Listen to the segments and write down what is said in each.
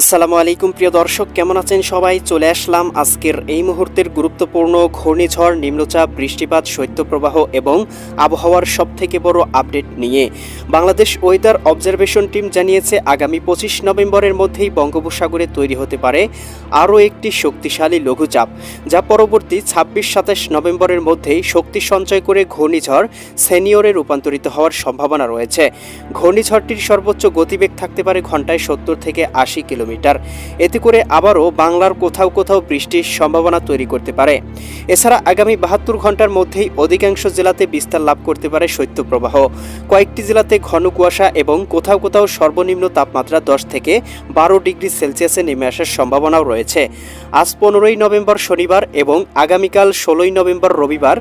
আসসালামু আলাইকুম, প্রিয় দর্শক, কেমন আছেন সবাই? চলে আসলাম আজকের এই মুহূর্তের গুরুত্বপূর্ণ ঘূর্ণিঝড়, নিম্নচাপ, বৃষ্টিপাত, শৈত্যপ্রবাহ এবং আবহাওয়ার সবথেকে বড় আপডেট নিয়ে। বাংলাদেশ ওয়েদার অবজারভেশন টিম জানিয়েছে, আগামী পঁচিশ নভেম্বরের মধ্যেই বঙ্গোপসাগরে তৈরি হতে পারে আরও একটি শক্তিশালী লঘুচাপ, যা পরবর্তী ছাব্বিশ, সাতাশ নভেম্বরের মধ্যেই শক্তি সঞ্চয় করে ঘূর্ণিঝড় সেনিয়রে রূপান্তরিত হওয়ার সম্ভাবনা রয়েছে। ঘূর্ণিঝড়টির সর্বোচ্চ গতিবেগ থাকতে পারে ঘন্টায় সত্তর থেকে আশি কিলোমিটার। এতে করে আবারও বাংলার কোথাও কোথাও বৃষ্টির সম্ভাবনা তৈরি করতে পারে। এছাড়া আগামী বাহাত্তর ঘণ্টার মধ্যেই অধিকাংশ জেলাতে বিস্তার লাভ করতে পারে শৈত্যপ্রবাহ কয়েকটি জেলাতে ঘন কুয়াশা এবং কোথাও কোথাও সর্বনিম্ন তাপমাত্রা দশ থেকে বারো ডিগ্রি সেলসিয়াসে নেমে আসার সম্ভাবনাও রয়েছে। আজ পনেরোই নভেম্বর শনিবার এবং আগামীকাল ষোলোই নভেম্বর রবিবার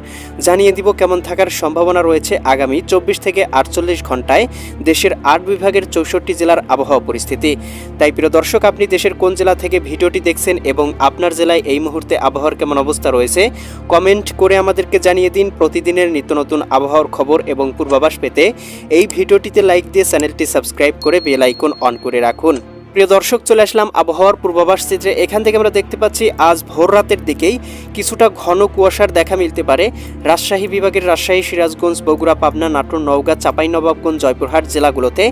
জানিয়ে দিব কেমন থাকার সম্ভাবনা রয়েছে আগামী চব্বিশ থেকে আটচল্লিশ ঘন্টায় দেশের আট বিভাগের চৌষট্টি জেলার আবহাওয়া পরিস্থিতি। তাই প্রিয় দর্শক আপনি দেশের কোন জেলা থেকে ভিডিওটি দেখছেন এবং আপনার জেলায় এই মুহূর্তে আবহাওয়ার কেমন অবস্থা রয়েছে, কমেন্ট করে আমাদেরকে জানিয়ে দিন। প্রতিদিনের নিত্য নতুন আবহাওয়ার খবর এবং পূর্বাভাস পেতে এই ভিডিওটিতে লাইক দিয়ে চ্যানেলটি সাবস্ক্রাইব করে বেল আইকন অন করে রাখুন। প্রিয় দর্শক, চলে আসলাম আবহাওয়ার পূর্বাভাস চিত্রে। এখান থেকে আমরা দেখতে পাচ্ছি, আজ ভোর রাতের দিকেই কিছুটা ঘন কুয়াশার দেখা মিলতে পারে। রাজশাহী বিভাগের রাজশাহী, সিরাজগঞ্জ, বগুড়া, পাবনা, নাটোর, নওগাঁ, চাঁপাইনবাবগঞ্জ, জয়পুরহাট জেলাগুলোতে।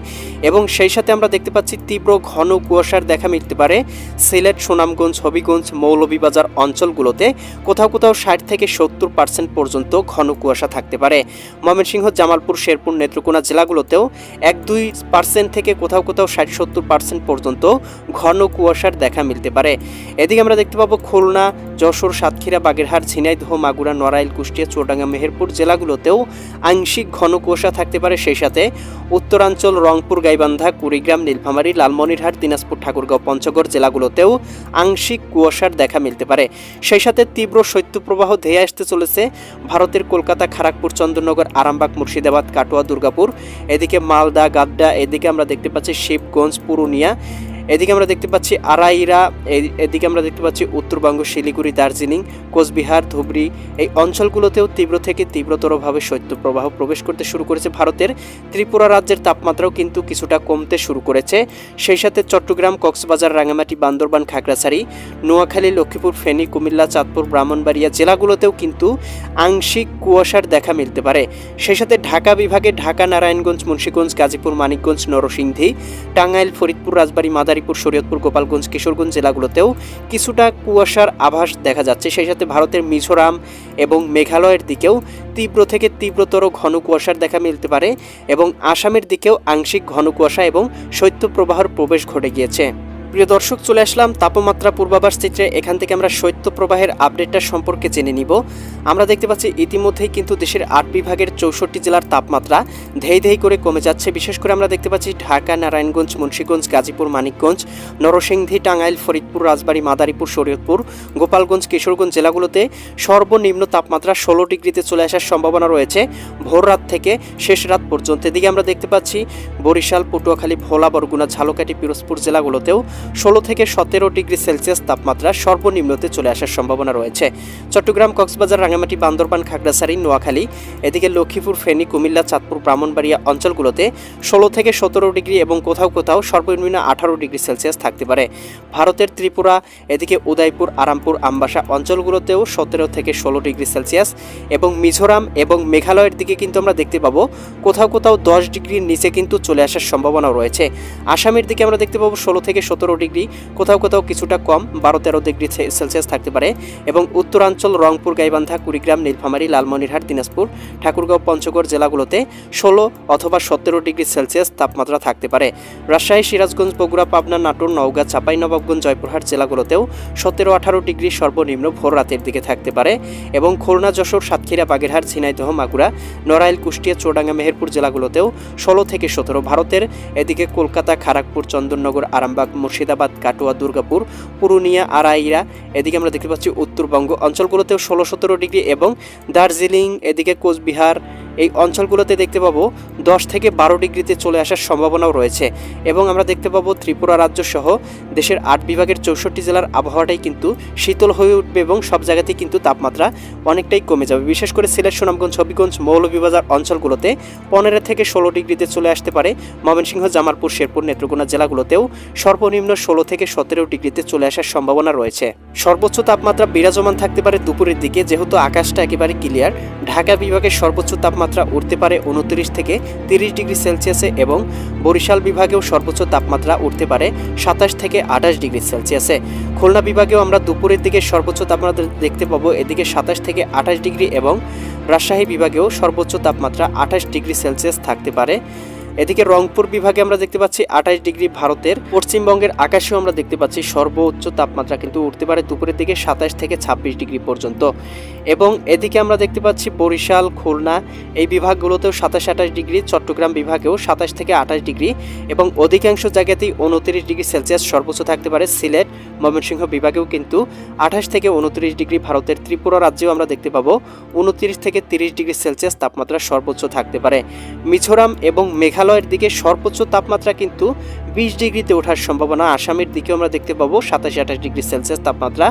এবং সেই সাথে আমরা দেখতে পাচ্ছি, তীব্র ঘন কুয়াশার দেখা মিলতে পারে সিলেট, সুনামগঞ্জ, হবিগঞ্জ, মৌলভীবাজার অঞ্চলগুলোতে। কোথাও কোথাও ষাট থেকে সত্তর পার্সেন্ট পর্যন্ত ঘন কুয়াশা থাকতে পারে। ময়মনসিংহ, জামালপুর, শেরপুর, নেত্রকোনা জেলাগুলোতেও এক দুই পার্সেন্ট থেকে কোথাও কোথাও ষাট সত্তর পার্সেন্ট পর্যন্ত ঘন কুয়াশার দেখা মিলতে পারে। এদিকে আমরা দেখতে পাবো খুলনা, যশোর, সাতক্ষীরা, বাগেরহাট, ঝিনাইদহ, মাগুরা, নড়াইল, কুষ্টিয়া, চুয়াডাঙ্গা, মেহেরপুর জেলাগুলোতেও আংশিক ঘন কুয়াশা থাকতে পারে। সেই সাথে উত্তরাঞ্চল, রংপুর, গাইবান্ধা, কুড়িগ্রাম, নীলফামারী, লালমনিরহাট, দিনাজপুর, ঠাকুরগাঁও, পঞ্চগড় জেলাগুলোতেও আংশিক কুয়াশার দেখা মিলতে পারে। সেই সাথে তীব্র শৈত্যপ্রবাহ ধেয়ে আসতে চলেছে ভারতের কলকাতা খড়গপুর চন্দননগর, আরামবাগ, মুর্শিদাবাদ, কাটোয়া, দুর্গাপুর। এদিকে মালদা গাদ্দা এদিকে আমরা দেখতে পাচ্ছি শিবগঞ্জ, পুরুলিয়া এদিকে আমরা দেখতে পাচ্ছি আড়াইরা এদিকে আমরা দেখতে পাচ্ছি উত্তরবঙ্গ, শিলিগুড়ি, দার্জিলিং, কোচবিহার, ধুবড়ি। এই অঞ্চলগুলোতেও তীব্র থেকে তীব্রতরভাবে শৈত্যপ্রবাহ প্রবেশ করতে শুরু করেছে ভারতের। ত্রিপুরা রাজ্যের তাপমাত্রাও কিন্তু কিছুটা কমতে শুরু করেছে। সেই সাথে চট্টগ্রাম, কক্সবাজার রাঙামাটি বান্দরবান, খাগড়াছড়ি, নোয়াখালী, লক্ষ্মীপুর, ফেনী, কুমিল্লা, চাঁদপুর, ব্রাহ্মণবাড়িয়া জেলাগুলোতেও কিন্তু আংশিক কুয়াশার দেখা মিলতে পারে। সেই সাথে ঢাকা বিভাগে ঢাকা, নারায়ণগঞ্জ, মুন্সীগঞ্জ, গাজীপুর, মানিকগঞ্জ, নরসিংদী, টাঙ্গাইল, ফরিদপুর, রাজবাড়ী মাদারীপুর, শরীয়তপুর, গোপালগঞ্জ, কিশোরগঞ্জ জেলাগুলোতেও কিছুটা কুয়াশার আভাস দেখা যাচ্ছে। সেই সাথে ভারতের মিজোরাম এবং মেঘালয়ের দিকেও তীব্র থেকে তীব্রতর ঘন কুয়াশার দেখা মিলতে পারে এবং আসামের দিকেও আংশিক ঘন কুয়াশা এবং শৈত্যপ্রবাহর প্রবেশ ঘটে গিয়েছে। প্রিয় দর্শক, চলে আসলাম তাপমাত্রা পূর্বাভাস চিত্রে। এখান থেকে আমরা শৈত্য প্রবাহের আপডেটটা সম্পর্কে জেনে নিব। আমরা দেখতে পাচ্ছি ইতিমধ্যেই কিন্তু দেশের আট বিভাগের চৌষট্টি জেলার তাপমাত্রা ধেই ধেই করে কমে যাচ্ছে। বিশেষ করে আমরা দেখতে পাচ্ছি ঢাকা, নারায়ণগঞ্জ, মুন্সীগঞ্জ, গাজীপুর, মানিকগঞ্জ, নরসিংদী, টাঙ্গাইল, ফরিদপুর, রাজবাড়ী, মাদারীপুর, শরীয়তপুর, গোপালগঞ্জ, কিশোরগঞ্জ জেলাগুলোতে সর্বনিম্ন তাপমাত্রা ষোলো ডিগ্রিতে চলে আসার সম্ভাবনা রয়েছে। ভোর রাত থেকে শেষ রাত পর্যন্ত। এদিকে আমরা দেখতে পাচ্ছি বরিশাল, পটুয়াখালী, ভোলা, বরগুনা, ঝালকাঠি, পিরোজপুর জেলাগুলোতেও ষোলো থেকে সতেরো ডিগ্রি সেলসিয়াস তাপমাত্রা সর্বনিম্নতে চলে আসার সম্ভাবনা রয়েছে। চট্টগ্রাম, কক্সবাজার রাঙামাটি বান্দরবান, খাগড়াছড়ি, নোয়াখালী, এদিকে লক্ষ্মীপুর, ফেনী, কুমিল্লা, চাঁদপুর, ব্রাহ্মণবাড়িয়া অঞ্চলগুলোতে ষোলো থেকে সতেরো ডিগ্রি এবং কোথাও কোথাও সর্বনিম্ন আঠারো ডিগ্রি সেলসিয়াস থাকতে পারে। ভারতের ত্রিপুরা, এদিকে উদয়পুর, আরামপুর, আমবাসা অঞ্চলগুলোতেও সতেরো থেকে ষোলো ডিগ্রি সেলসিয়াস এবং মিজোরাম এবং মেঘালয়ের দিকে কিন্তু আমরা দেখতে পাবো, কোথাও কোথাও দশ ডিগ্রির নিচে কিন্তু চলে আসার সম্ভাবনাও রয়েছে। আসামের দিকে আমরা দেখতে পাবো ষোলো থেকে সতেরো ডিগ্রি, কোথাও কোথাও কিছুটা কম, বারো তেরো ডিগ্রি সেলসিয়াস থাকতে পারে। এবং উত্তরাঞ্চল, রংপুর, গাইবান্ধা, কুড়িগ্রাম, নীলফামারী, লালমনিরহাট, দিনাজপুর, ঠাকুরগাঁও, পঞ্চগড় জেলাগুলোতে ষোলো অথবা সতেরো ডিগ্রি সেলসিয়াস তাপমাত্রা থাকতে পারে। রাজশাহী, সিরাজগঞ্জ, বগুড়া, পাবনা, নাটোর, নওগাঁ চাঁপাইনবাবগঞ্জ জয়পুরহাট জেলাগুলোতেও সতেরো আঠারো ডিগ্রি সর্বনিম্ন ভোর রাতের দিকে থাকতে পারে। এবং খুলনা, যশোর, সাতক্ষীরা, বাগেরহাট, ঝিনাইদহ, মাগুরা, নড়াইল, কুষ্টিয়া চৌডাঙ্গা মেহেরপুর জেলাগুলোতেও ষোলো থেকে সতেরো ভারতের। এদিকে কলকাতা খড়গপুর চন্দননগর, আরামবাগ মুর্শিদাবাদ, কাটোয়া, দুর্গাপুর, পুরুলিয়া আড়াইরা এদিকে আমরা দেখতে পাচ্ছি উত্তরবঙ্গ অঞ্চলগুলোতেও ষোলো সতেরো ডিগ্রি এবং দার্জিলিং, এদিকে কোচবিহার এই অঞ্চলগুলোতে দেখতে পাবো দশ থেকে বারো ডিগ্রিতে চলে আসার সম্ভাবনাও রয়েছে। এবং আমরা দেখতে পাবো ত্রিপুরা রাজ্য সহ দেশের আট বিভাগের চৌষট্টি জেলার আবহাওয়াটাই কিন্তু শীতল হয়ে উঠবে এবং সব জায়গাতেই কিন্তু তাপমাত্রা অনেকটাই কমে যাবে। বিশেষ করে সিলেট, সুনামগঞ্জ, হবিগঞ্জ, মৌলভীবাজার অঞ্চলগুলোতে পনেরো থেকে ষোলো ডিগ্রিতে চলে আসতে পারে। ময়মনসিংহ, জামালপুর, শেরপুর, নেত্রকোনা জেলাগুলোতেও সর্বনিম্ন ষোলো থেকে সতেরো ডিগ্রিতে চলে আসার সম্ভাবনা রয়েছে। সর্বোচ্চ তাপমাত্রা বিরাজমান থাকতে পারে দুপুরের দিকে, যেহেতু আকাশটা একেবারে ক্লিয়ার। ঢাকা বিভাগের সর্বোচ্চ তাপমাত্রা উঠতে পারে উনত্রিশ থেকে তিরিশ ডিগ্রি সেলসিয়াসে এবং বরিশাল বিভাগেও সর্বোচ্চ তাপমাত্রা উঠতে পারে সাতাশ থেকে আঠাশ ডিগ্রি সেলসিয়াসে। খুলনা বিভাগেও আমরা দুপুরের দিকে সর্বোচ্চ তাপমাত্রা দেখতে পাবো এদিকে সাতাশ থেকে আঠাশ ডিগ্রি এবং রাজশাহী বিভাগেও সর্বোচ্চ তাপমাত্রা আঠাশ ডিগ্রি সেলসিয়াস থাকতে পারে। এদিকে রংপুর বিভাগে আমরা দেখতে পাচ্ছি আঠাশ ডিগ্রি ভারতের, পশ্চিমবঙ্গের আকাশেও আমরা দেখতে পাচ্ছি সর্বোচ্চ তাপমাত্রা কিন্তু উঠতে পারে দুপুরের দিকে সাতাশ থেকে ছাব্বিশ ডিগ্রি পর্যন্ত। এবং এদিকে আমরা দেখতে পাচ্ছি বরিশাল, খুলনা, এই বিভাগগুলোতেও সাতাশ আঠাশ ডিগ্রি, চট্টগ্রাম বিভাগেও সাতাশ থেকে আঠাশ ডিগ্রি এবং অধিকাংশ জায়গাতেই উনত্রিশ ডিগ্রি সেলসিয়াস সর্বোচ্চ থাকতে পারে সিলেট ময়মনসিংহ বিভাগেও কিন্তু আঠাশ থেকে উনত্রিশ ডিগ্রি ভারতের ত্রিপুরা রাজ্যেও আমরা দেখতে পাবো উনত্রিশ থেকে তিরিশ ডিগ্রি সেলসিয়াস তাপমাত্রা সর্বোচ্চ থাকতে পারে। মিজোরাম এবং মেঘালয়ের দিকে সর্বোচ্চ তাপমাত্রা কিন্তু বিশ ডিগ্রিতে ওঠার সম্ভাবনা আসামের দিকেও আমরা দেখতে পাবো সাতাশ আঠাশ ডিগ্রি সেলসিয়াস তাপমাত্রা।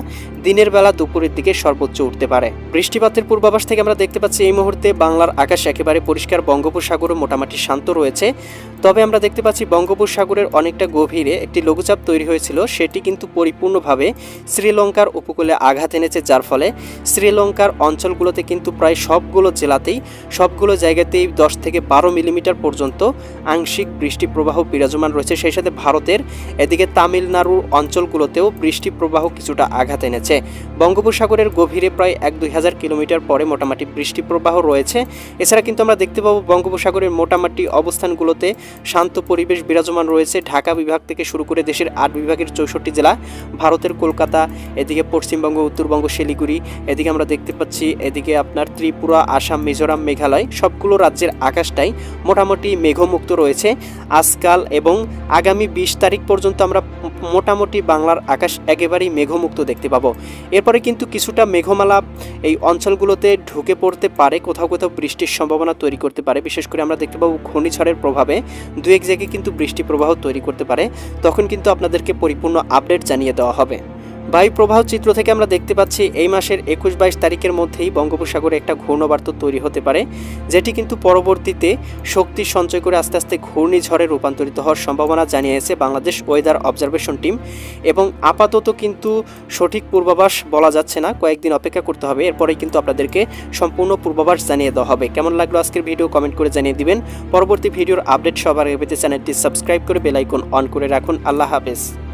দিনের বেলা দুপুরের দিকে সর্বোচ্চ উঠতে পারে। বৃষ্টিপাতের পূর্বাভাস থেকে আমরা দেখতে পাচ্ছি এই মুহূর্তে বাংলার আকাশ একেবারে পরিষ্কার, বঙ্গোপসাগরও মোটামুটি শান্ত রয়েছে। তবে আমরা দেখতে পাচ্ছি বঙ্গোপসাগরের অনেকটা গভীরে একটি লঘুচাপ তৈরি হয়েছিল, সেটি কিন্তু পরিপূর্ণভাবে শ্রীলঙ্কার উপকূলে আঘাত এনেছে, যার ফলে শ্রীলঙ্কার অঞ্চলগুলোতে কিন্তু প্রায় সবগুলো জেলাতেই, সবগুলো জায়গাতেই দশ থেকে বারো মিলিমিটার পর্যন্ত আংশিক বৃষ্টি প্রবাহ বিরাজমান রয়েছে। সেই সাথে ভারতের। এদিকে তামিলনাড়ুর অঞ্চলগুলোতেও বৃষ্টি প্রবাহ কিছুটা আঘাত এনেছে। বঙ্গোপসাগরের গভীরে প্রায় এক দুই হাজার কিলোমিটার পরে মোটামুটি বৃষ্টি প্রবাহ রয়েছে। এছাড়া কিন্তু আমরা দেখতে পাবো বঙ্গোপসাগরের মোটামুটি অবস্থানগুলোতে শান্ত পরিবেশ বিরাজমান রয়েছে। ঢাকা বিভাগ থেকে শুরু করে দেশের আট বিভাগের চৌষট্টি জেলা, ভারতের কলকাতা, এদিকে পশ্চিমবঙ্গ, উত্তরবঙ্গ, শিলিগুড়ি, এদিকে আমরা দেখতে পাচ্ছি এদিকে আপনার ত্রিপুরা, আসাম, মিজোরাম, মেঘালয়, সবগুলো রাজ্যের আকাশটাই মোটামুটি মেঘমুক্ত রয়েছে। আজকাল এবং আগামী বিশ তারিখ পর্যন্ত আমরা মোটামুটি বাংলার আকাশ একেবারেই মেঘমুক্ত দেখতে পাবো। এরপরে কিন্তু কিছুটা মেঘমালা এই অঞ্চলগুলোতে ঢুকে পড়তে পারে, কোথাও কোথাও বৃষ্টির সম্ভাবনা তৈরি করতে পারে। বিশেষ করে আমরা দেখতে পাবো ঘূর্ণিঝড়ের প্রভাবে দু এক জায়গায় কিন্তু বৃষ্টি প্রবাহ তৈরি করতে পারে। তখন কিন্তু আপনাদেরকে পরিপূর্ণ আপডেট জানিয়ে দেওয়া হবে। বায়ু প্রবাহ চিত্র থেকে আমরা দেখতে পাচ্ছি এই মাসের একুশ বাইশ তারিখের মধ্যেই বঙ্গোপসাগরে একটা ঘূর্ণবার্ত তৈরি হতে পারে, যেটি কিন্তু পরবর্তীতে শক্তি সঞ্চয় করে আস্তে আস্তে ঘূর্ণিঝড়ে রূপান্তরিত হওয়ার সম্ভাবনা জানিয়েছে বাংলাদেশ ওয়েদার অবজারভেশন টিম। এবং আপাতত কিন্তু সঠিক পূর্বাভাস বলা যাচ্ছে না, কয়েকদিন অপেক্ষা করতে হবে। এরপরেই কিন্তু আপনাদেরকে সম্পূর্ণ পূর্বাভাস জানিয়ে দেওয়া হবে। কেমন লাগল আজকের ভিডিও কমেন্ট করে জানিয়ে দিবেন। পরবর্তী ভিডিওর আপডেট সবার আগে পেতে চ্যানেলটি সাবস্ক্রাইব করে বেলাইকন অন করে রাখুন। আল্লাহ হাফেজ।